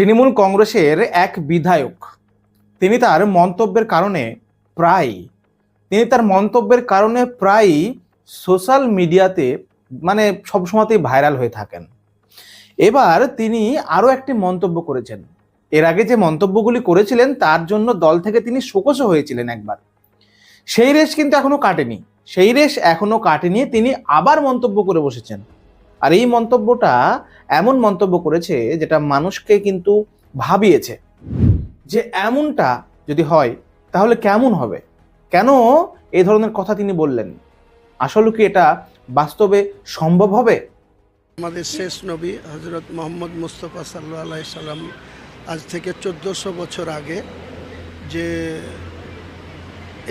তৃণমূল কংগ্রেসের এক বিধায়ক। তিনি তার মন্তব্যের কারণে প্রায় তিনি তার মন্তব্যের কারণে প্রায়ই সোশ্যাল মিডিয়াতে মানে সবসময়তেই ভাইরাল হয়ে থাকেন। এবার তিনি আরও একটি মন্তব্য করেছেন। এর আগে যে মন্তব্যগুলি করেছিলেন, তার জন্য দল থেকে তিনি শোকসও হয়েছিলেন একবার। সেই রেশ কিন্তু এখনও কাটেনি। সেই রেশ এখনও কাটেনি, তিনি আবার মন্তব্য করে বসেছেন। আর এই মন্তব্যটা এমন মন্তব্য করেছে যেটা মানুষকে কিন্তু ভাবিয়েছে যে এমনটা যদি হয়, তাহলে কেমন হবে? কেন এই ধরনের কথা তিনি বললেন? আসলে কি এটা বাস্তবে সম্ভব হবে? আমাদের শেষ নবী হজরত মোহাম্মদ মুস্তফা সাল্লাহ সাল্লাম আজ থেকে চোদ্দোশো বছর আগে যে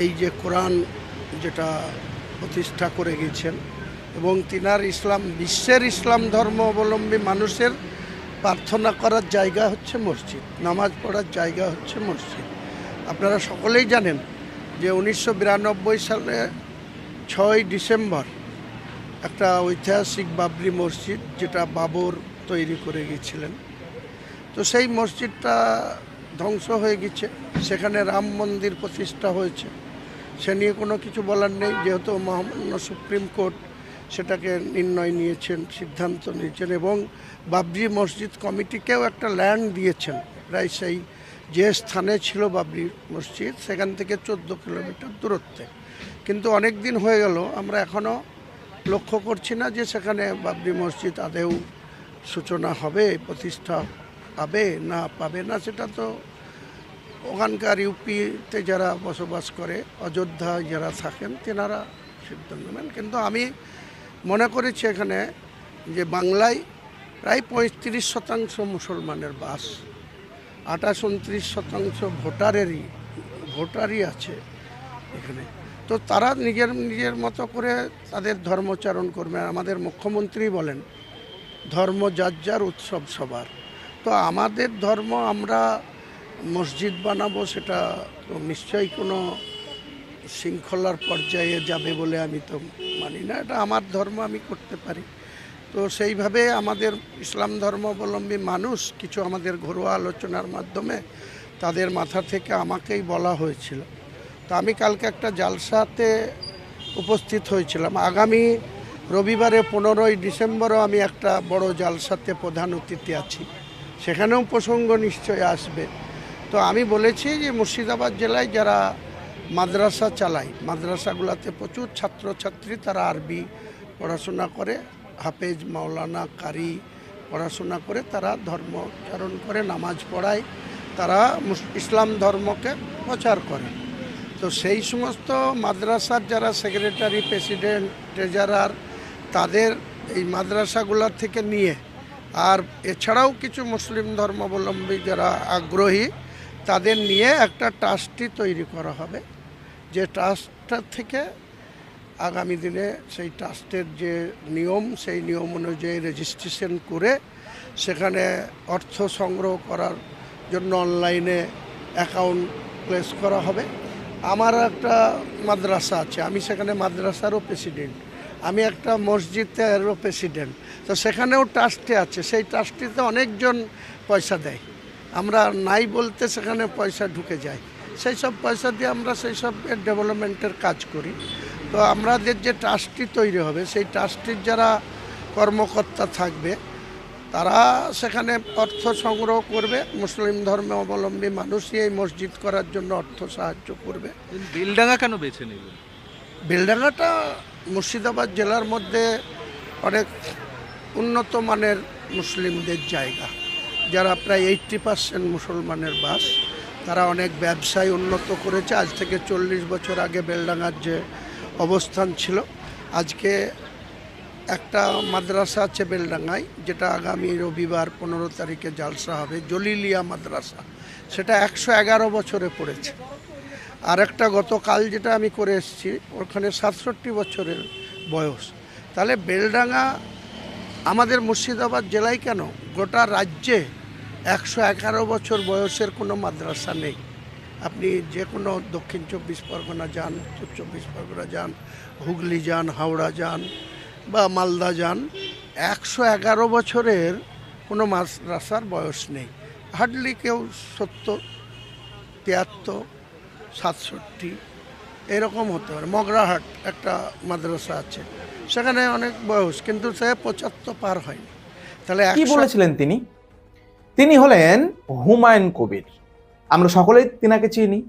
এই যে কোরআন যেটা প্রতিষ্ঠা করে গেছেন এবং তিনার ইসলাম, বিশ্বের ইসলাম ধর্ম অবলম্বী মানুষের প্রার্থনা করার জায়গা হচ্ছে মসজিদ, নামাজ পড়ার জায়গা হচ্ছে মসজিদ। আপনারা সকলেই জানেন যে উনিশশো বিরানব্বই সালে ছয় ডিসেম্বর একটা ঐতিহাসিক বাবরি মসজিদ যেটা বাবর তৈরি করে গিয়েছিলেন। তো সেই মসজিদটা ধ্বংস হয়ে গেছে সেখানে রাম মন্দির প্রতিষ্ঠা হয়েছে। সে নিয়ে কোনো কিছু বলার নেই, যেহেতু মহামান্য সুপ্রিম কোর্ট সেটাকে নির্ণয় নিয়েছেন, সিদ্ধান্ত নিয়েছেন এবং বাবরি মসজিদ কমিটিকেও একটা ল্যান্ড দিয়েছেন। প্রায় সেই যে স্থানে ছিল বাবরি মসজিদ, সেখান থেকে চোদ্দ কিলোমিটার দূরত্বে। কিন্তু অনেক দিন হয়ে গেল, আমরা এখনও লক্ষ্য করছি না যে সেখানে বাবরি মসজিদ আদেও সূচনা হবে, প্রতিষ্ঠা পাবে না পাবে না, সেটা তো ওখানকার ইউপিতে যারা বসবাস করে অযোধ্যা যারা থাকেন, তেনারা সিদ্ধান্ত নেবেন কিন্তু আমি মনে করেছি এখানে যে বাংলায় প্রায় পঁয়ত্রিশ শতাংশ মুসলমানের বাস, আঠাশ, উনত্রিশ শতাংশ ভোটারেরই, ভোটারই আছে এখানে। তো তারা নিজের নিজের মতো করে তাদের ধর্মচারণ করবে। আমাদের মুখ্যমন্ত্রী বলেন, ধর্ম যার যার উৎসব সবার। তো আমাদের ধর্ম আমরা মসজিদ বানাবো সেটা নিশ্চয়ই কোনো শৃঙ্খলার পর্যায়ে যাবে বলে আমি তো মানি না। এটা আমার ধর্ম, আমি করতে পারি। তো সেইভাবে আমাদের ইসলাম ধর্মাবলম্বী মানুষ কিছু আমাদের ঘরোয়া আলোচনার মাধ্যমে তাদের মাথা থেকে আমাকেই বলা হয়েছিল। তো আমি কালকে একটা জালসাতে উপস্থিত হয়েছিলাম। আগামী রবিবারে পনেরোই ডিসেম্বরও আমি একটা বড় জালসাতে প্রধান অতিথি আছি। সেখানেও প্রসঙ্গ নিশ্চয় আসবে। তো আমি বলেছি যে মুর্শিদাবাদ জেলায় যারা মাদ্রাসা চালায় মাদ্রাসাগুলোতে প্রচুর ছাত্রছাত্রী তারা আরবি পড়াশোনা করে। হাফেজ মাওলানা কারি পড়াশোনা করে তারা ধর্মচারণ করে, নামাজ পড়ায়। তারা ইসলাম ধর্মকে প্রচার করে। তো সেই সমস্ত মাদ্রাসার যারা সেক্রেটারি, প্রেসিডেন্ট, ট্রেজারার, তাদের এই মাদ্রাসাগুলোর থেকে নিয়ে, আর এছাড়াও কিছু মুসলিম ধর্মাবলম্বী যারা আগ্রহী, তাদের নিয়ে একটা ট্রাস্টি তৈরি করা হবে। যে ট্রাস্টটা থেকে আগামী দিনে সেই ট্রাস্টের যে নিয়ম, সেই নিয়ম অনুযায়ী রেজিস্ট্রেশন করে সেখানে অর্থ সংগ্রহ করার জন্য অনলাইনে অ্যাকাউন্ট প্লেস করা হবে। আমার একটা মাদ্রাসা আছে, আমি সেখানে মাদ্রাসারও প্রেসিডেন্ট। আমি একটা মসজিদেরও প্রেসিডেন্ট। তো সেখানেও ট্রাস্টে আছে, সেই ট্রাস্টিতে অনেকজন পয়সা দেয়। আমরা নাই বলতে সেখানে পয়সা ঢুকে যায়। সেই সব পয়সা দিয়ে আমরা সেই সব ডেভেলপমেন্টের কাজ করি। তো আমাদের যে ট্রাস্টটি তৈরি হবে সেই ট্রাস্টির যারা কর্মকর্তা থাকবে তারা সেখানে অর্থ সংগ্রহ করবে মুসলিম ধর্মে অবলম্বী মানুষই এই মসজিদ করার জন্য অর্থ সাহায্য করবে। বেলডাঙ্গা কেন বেছে নিলেন? বেলডাঙ্গাটা মুর্শিদাবাদ জেলার মধ্যে অনেক উন্নত মানের মুসলিমদের জায়গা যারা প্রায় এইট্টি পার্সেন্ট মুসলমানের বাস। তারা অনেক ব্যবসায় উন্নত করেছে। আজ থেকে চল্লিশ বছর আগে বেলডাঙ্গার যে অবস্থান ছিল, আজকে একটা মাদ্রাসা আছে বেলডাঙ্গায়, যেটা আগামী রবিবার পনেরো তারিখে জালসা হবে, জলিলিয়া মাদ্রাসা। সেটা একশো এগারো বছরে পড়েছে। আর একটা গতকাল যেটা আমি করে এসেছি, ওখানে সাতষট্টি বছরের বয়স। তাহলে বেলডাঙ্গা আমাদের মুর্শিদাবাদ জেলায় কেন? গোটা রাজ্যে একশো এগারো বছর বয়সের কোনো মাদ্রাসা নেই। আপনি যে কোনো দক্ষিণ চব্বিশ পরগনা যান উত্তর চব্বিশ পরগনা যান হুগলি যান হাওড়া যান বা মালদা যান একশো এগারো বছরের কোনো মাদ্রাসার বয়স নেই। হার্ডলি কেউ সত্তর তিয়াত্তর সাতষট্টি এরকম হতে পারে। মগরাহাট একটা মাদ্রাসা আছে সেখানে অনেক বয়স কিন্তু সে পঁচাত্তর পার হয়নি। তাহলে কি বলেছিলেন তিনি? তিনি হলেন হুমায়ুন কবির। আমরা সকলেই তিনাকে চিনি।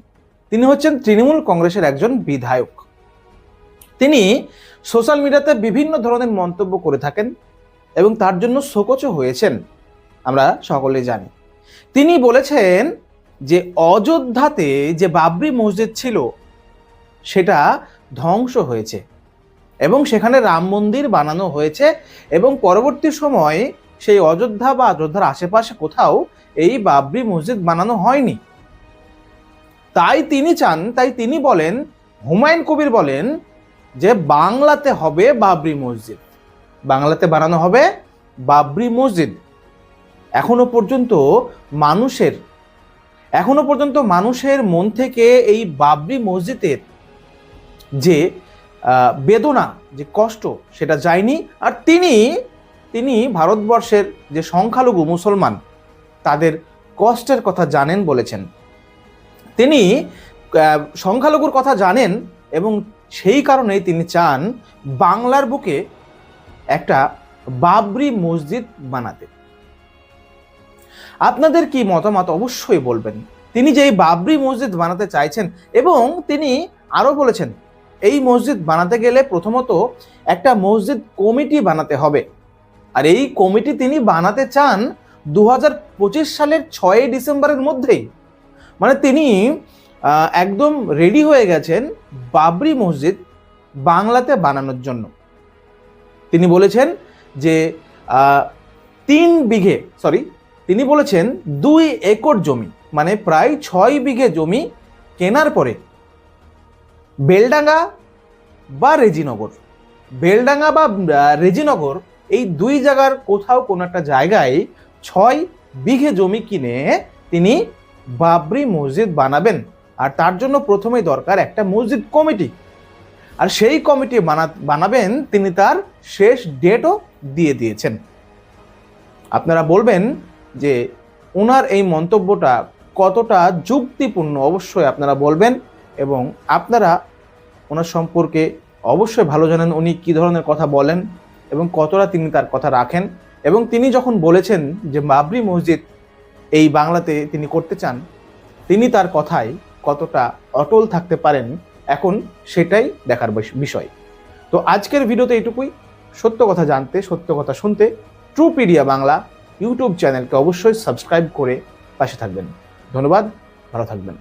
তিনি হচ্ছেন তৃণমূল কংগ্রেসের একজন বিধায়ক। তিনি সোশ্যাল মিডিয়াতে বিভিন্ন ধরনের মন্তব্য করে থাকেন এবং তার জন্য শোকচও হয়েছেন, আমরা সকলেই জানি। তিনি বলেছেন যে অযোধ্যাতে যে বাবরি মসজিদ ছিল, সেটা ধ্বংস হয়েছে এবং সেখানে রাম মন্দির বানানো হয়েছে এবং পরবর্তী সময়ে সেই অযোধ্যা বা অযোধ্যার আশেপাশে কোথাও এই বাবরি মসজিদ বানানো হয়নি। তাই তিনি চান, তাই তিনি বলেন, হুমায়ুন কবির বলেন যে বাংলাতে হবে বাবরি মসজিদ। বাংলাতে বানানো হবে বাবরি মসজিদ। এখনও পর্যন্ত মানুষের, এখনও পর্যন্ত মানুষের মন থেকে এই বাবরি মসজিদের যে বেদনা, যে কষ্ট, সেটা যায়নি। আর তিনি তিনি ভারতবর্ষের যে সংখ্যালঘু মুসলমান, তাদের কষ্টের কথা জানেন বলেছেন। তিনি সংখ্যালঘুর কথা জানেন এবং সেই কারণেই তিনি চান বাংলার বুকে একটা বাবরি মসজিদ বানাতে। আপনাদের কি মতামত অবশ্যই বলবেন। তিনি যে এই বাবরি মসজিদ বানাতে চাইছেন এবং তিনি আরও বলেছেন, এই মসজিদ বানাতে গেলে প্রথমত একটা মসজিদ কমিটি বানাতে হবে। আর এই কমিটি তিনি বানাতে চান দু হাজার পঁচিশ সালের ছয়ই ডিসেম্বরের মধ্যেই। মানে তিনি একদম রেডি হয়ে গেছেন বাবরি মসজিদ বাংলাতে বানানোর জন্য। তিনি বলেছেন যে তিন বিঘে সরি তিনি বলেছেন দুই একর জমি মানে প্রায় ছয় বিঘে জমি কেনার পরে বেলডাঙ্গা বা রেজিনগর, বেলডাঙ্গা বা রেজিনগর এই দুই জায়গার কোথাও কোনো একটা জায়গায় ছয় বিঘে জমি কিনে তিনি বাবরি মসজিদ বানাবেন। আর তার জন্য প্রথমেই দরকার একটা মসজিদ কমিটি। আর সেই কমিটি বানা, বানাবেন তিনি তার শেষ ডেটও দিয়ে দিয়েছেন। আপনারা বলবেন যে ওনার এই মন্তব্যটা কতটা যুক্তিপূর্ণ অবশ্যই আপনারা বলবেন এবং আপনারা ওনার সম্পর্কে অবশ্যই ভালো জানেন উনি কী ধরনের কথা বলেন। এবং কতটা তিনি তার কথা রাখেন এবং তিনি যখন বলেছেন যে বাবরি মসজিদ এই বাংলাতে তিনি করতে চান, তিনি তার কথায় কতটা অটল থাকতে পারেন এখন সেটাই দেখার বিষয়। তো আজকের ভিডিওতে এটুকুই। সত্য কথা জানতে, সত্য কথা শুনতে ট্রুপিডিয়া বাংলা ইউটিউব চ্যানেলকে অবশ্যই সাবস্ক্রাইব করে পাশে থাকবেন। ধন্যবাদ, ভালো থাকবেন।